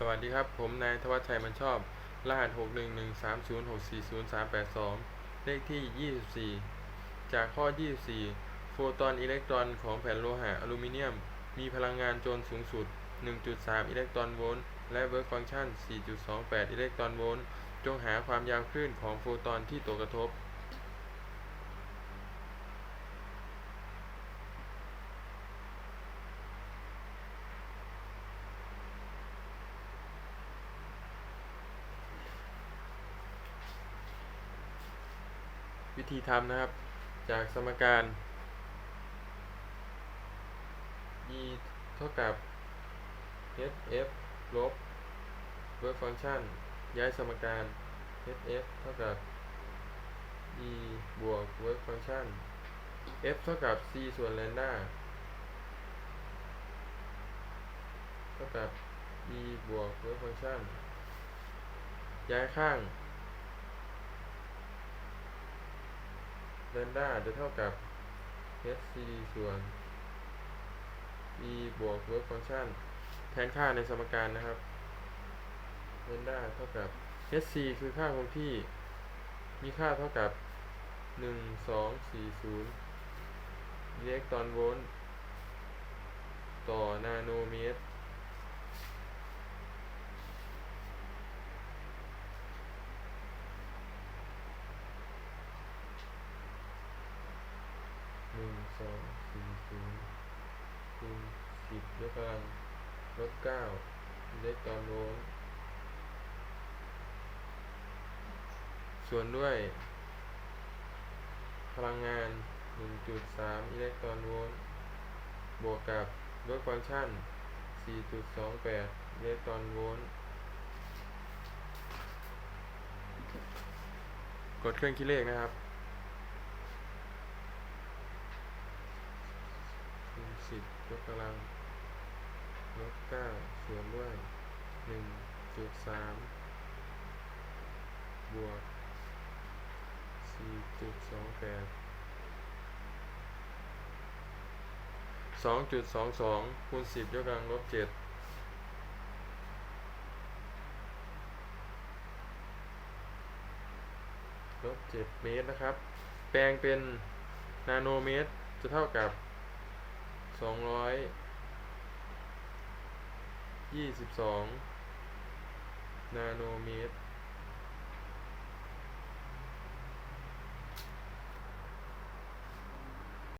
สวัสดีครับ ผมนายธวัชชัยมันชอบ รหัส 61130640382 เลขที่ 24 จากข้อ 24 โฟตอนอิเล็กตรอนของแผ่นโลหะอลูมิเนียม มีพลังงานโจรสูงสุด 1.3 อิเล็กตรอนโวลต์ และเวิร์กฟังก์ชัน 4.28 อิเล็กตรอนโวลต์ จงหาความยาวคลื่นของโฟตอนที่ตกกระทบ วิธีทำนะครับ จากสมการ e เท่ากับ hf ลบ work function ย้ายสมการ hf เท่ากับ e บวก work function f เท่ากับ c ส่วน lambda เท่ากับ e บวก work function ย้ายข้าง lambda จะเท่ากับ hc ส่วน e บวก work function แทนค่าในสมการนะครับ lambda เท่ากับ hc คือค่าคงที่ มีค่าเท่ากับ 1240อิเล็กตรอนโวลต์ต่อนาโนเมตร หนึ่งสองสี่ศูนย์คูณสิบยกกำลังลบเก้าอิเล็กตรอนโวลต์ส่วนด้วย พลังงาน 1.3 อิเล็กตรอนโวลต์บวกกับลดฟังก์ชัน 4.28 อิเล็กตรอนโวลต์กดเครื่องคิดเลขนะครับ คูณ สิบยกกำลังลบเก้าส่วนด้วยหนึ่งจุดสามบวกสี่จุดสองแปดสองจุดสองสองคูณสิบยกกำลังลบเจ็ดลบเจ็ดเมตรนะครับ แปลงเป็นนาโนเมตรจะเท่ากับ สองร้อยยี่สิบสองนาโนเมตร